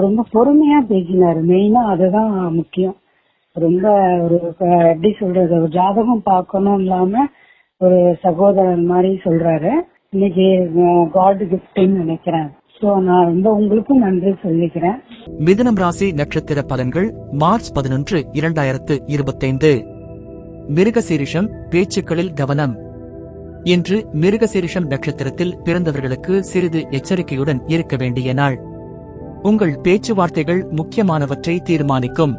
ரொம்ப பொறுமையா பேசினாரு. மெயினா அதுதான் முக்கியம். ரொம்ப ஒரு எப்படி சொல்றது ஒரு ஜாதகம் பார்க்கணும் இல்லாம ஒரு சகோதரன் மாதிரி சொல்றாரு. இன்னைக்கு காட் கிஃப்ட்னு நினைக்கிறேன். மிதனம் நான் உங்களுக்கும் நன்றி சொல்லிக்கிறேன். மிதுனம் ராசி நட்சத்திர பலன்கள் மார்ச் பதினொன்று இரண்டாயிரத்து இருபத்தைந்து. மிருகசீரிஷம் பேச்சுக்களில் கவனம். இன்று மிருகசீரிஷம் நட்சத்திரத்தில் பிறந்தவர்களுக்கு சிறிது எச்சரிக்கையுடன் இருக்க வேண்டிய நாள். உங்கள் பேச்சுவார்த்தைகள் முக்கியமானவற்றை தீர்மானிக்கும்.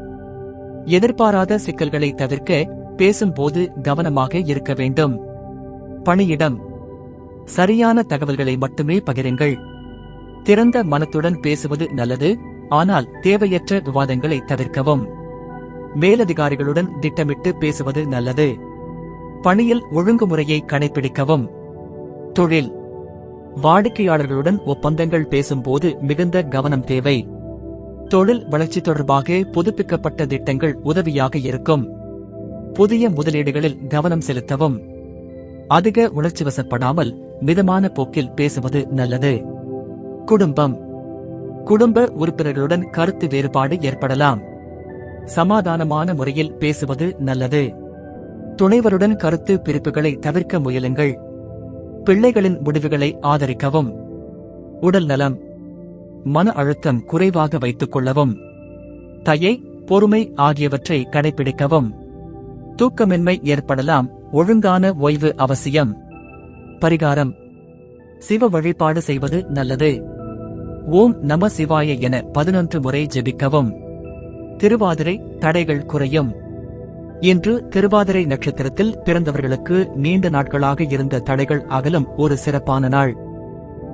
எதிர்பாராத சிக்கல்களை தவிர்க்க பேசும்போது கவனமாக இருக்க வேண்டும். பணியிடம். சரியான தகவல்களை மட்டுமே பகிருங்கள். திறந்த மனத்துடன் பேசுவது நல்லது ஆனால் தேவையற்ற விவாதங்களை தவிர்க்கவும். மேலதிகாரிகளுடன் திட்டமிட்டு பேசுவது நல்லது. பணியில் ஒழுங்குமுறையை கடைபிடிக்கவும் தொழில். வாடிக்கையாளர்களுடன் ஒப்பந்தங்கள் பேசும்போது மிகுந்த கவனம் தேவை. தொழில் வளர்ச்சி தொடர்பாக புதுப்பிக்கப்பட்ட திட்டங்கள் உதவியாக இருக்கும். புதிய முதலீடுகளில் கவனம் செலுத்தவும். அதிக உணர்ச்சிவசப்படாமல் மிதமான போக்கில் பேசுவது நல்லது. குடும்பம். குடும்ப உறுப்பினர்களுடன் கருத்து வேறுபாடு ஏற்படலாம். சமாதானமான முறையில் பேசுவது நல்லது. துணைவருடன் கருத்து பிரிப்புகளை தவிர்க்க முயலுங்கள். பிள்ளைகளின் முடிவுகளை ஆதரிக்கவும். உடல் நலம் மன அழுத்தம் குறைவாக வைத்துக் கொள்ளவும். தயை பொறுமை ஆகியவற்றை கடைபிடிக்கவும் தூக்கமின்மை ஏற்படலாம் ஒழுங்கான ஓய்வு அவசியம். பரிகாரம் சிவ வழிபாடு செய்வது நல்லது. ஓம் நம சிவாய என பதினொன்று முறை ஜெபிக்கவும். திருவாதிரை தடைகள் குறையும். இன்று திருவாதிரை நட்சத்திரத்தில் பிறந்தவர்களுக்கு நீண்ட நாட்களாக இருந்த தடைகள் அகலும் ஒரு சிறப்பான நாள்.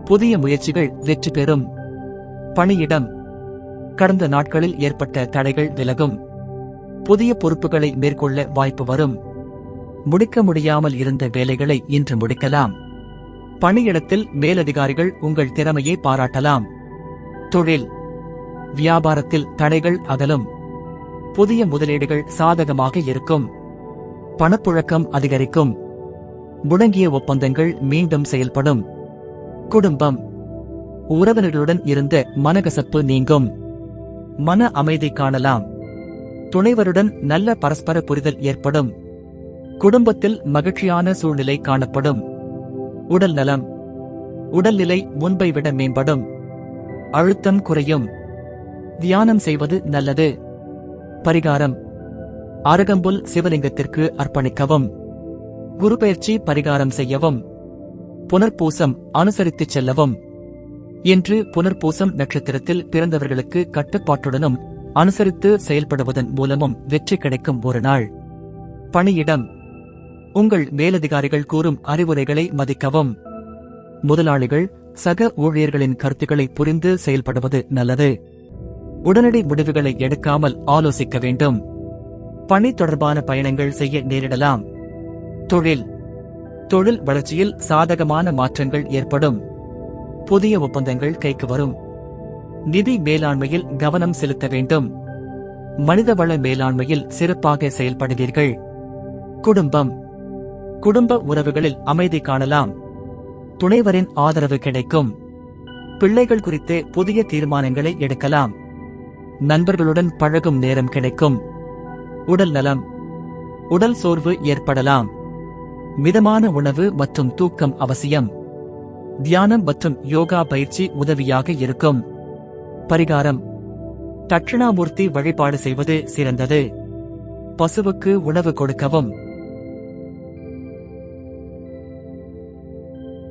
புதிய முயற்சிகள் வெற்றி பெறும். பணியிடம். கடந்த நாட்களில் ஏற்பட்ட தடைகள் விலகும். புதிய பொறுப்புகளை மேற்கொள்ள வாய்ப்பு வரும். முடிக்க முடியாமல் இருந்த வேலைகளை இன்று முடிக்கலாம். பணியிடத்தில் மேலதிகாரிகள் உங்கள் திறமையை பாராட்டலாம். தொழில். வியாபாரத்தில் தடைகள் அகலும். புதிய முதலீடுகள் சாதகமாக இருக்கும். பணப்புழக்கம் அதிகரிக்கும். முடங்கிய ஒப்பந்தங்கள் மீண்டும் செயல்படும். குடும்பம். உறவினர்களுடன் இருந்த மனகசப்பு நீங்கும். மன அமைதி காணலாம். துணைவருடன் நல்ல பரஸ்பர புரிதல் ஏற்படும். குடும்பத்தில் மகிழ்ச்சியான சூழ்நிலை காணப்படும். உடல் நலம். உடல்நிலை முன்பை விட மேம்படும். அழுத்தம் குறையும். தியானம் செய்வது நல்லது. பரிகாரம். அருகம்புல் சிவலிங்கத்திற்கு அர்ப்பணிக்கவும். குருபெயர்ச்சி பரிகாரம் செய்யவும். புனர்பூசம் அனுசரித்துச் செல்லவும். இன்று புனர்பூசம் நட்சத்திரத்தில் பிறந்தவர்களுக்கு கட்டுப்பாட்டுடனும் அனுசரித்து செயல்படுவதன் மூலமும் வெற்றி கிடைக்கும் ஒரு நாள். பணியிடம். உங்கள் மேலதிகாரிகள் கூறும் அறிவுரைகளை மதிக்கவும். முதலாளிகள் சக ஊழியர்களின் கருத்துக்களை புரிந்து செயல்படுவது நல்லது. உடனடி முடிவுகளை எடுக்காமல் ஆலோசிக்க வேண்டும். பணி தொடர்பான பயணங்கள் செய்ய நேரிடலாம். தொழில். தொழில் வளர்ச்சியில் சாதகமான மாற்றங்கள் ஏற்படும். புதிய ஒப்பந்தங்கள் கைக்கு வரும். நிதி மேலாண்மையில் கவனம் செலுத்த வேண்டும். மனிதவள மேலாண்மையில் சிறப்பாக செயல்படுவீர்கள். குடும்பம். குடும்ப உறவுகளில் அமைதி காணலாம். துணைவரின் ஆதரவு கிடைக்கும். பிள்ளைகள் குறித்து புதிய தீர்மானங்களை எடுக்கலாம். நண்பர்களுடன் பழகும் நேரம் கிடைக்கும். உடல் நலம். உடல் சோர்வு ஏற்படலாம். மிதமான உணவு மற்றும் தூக்கம் அவசியம். தியானம் மற்றும் யோகா பயிற்சி உதவியாக இருக்கும். பரிகாரம். தட்சிணாமூர்த்தி வழிபாடு செய்வது சிறந்தது. பசுவுக்கு உணவு கொடுக்கவும்.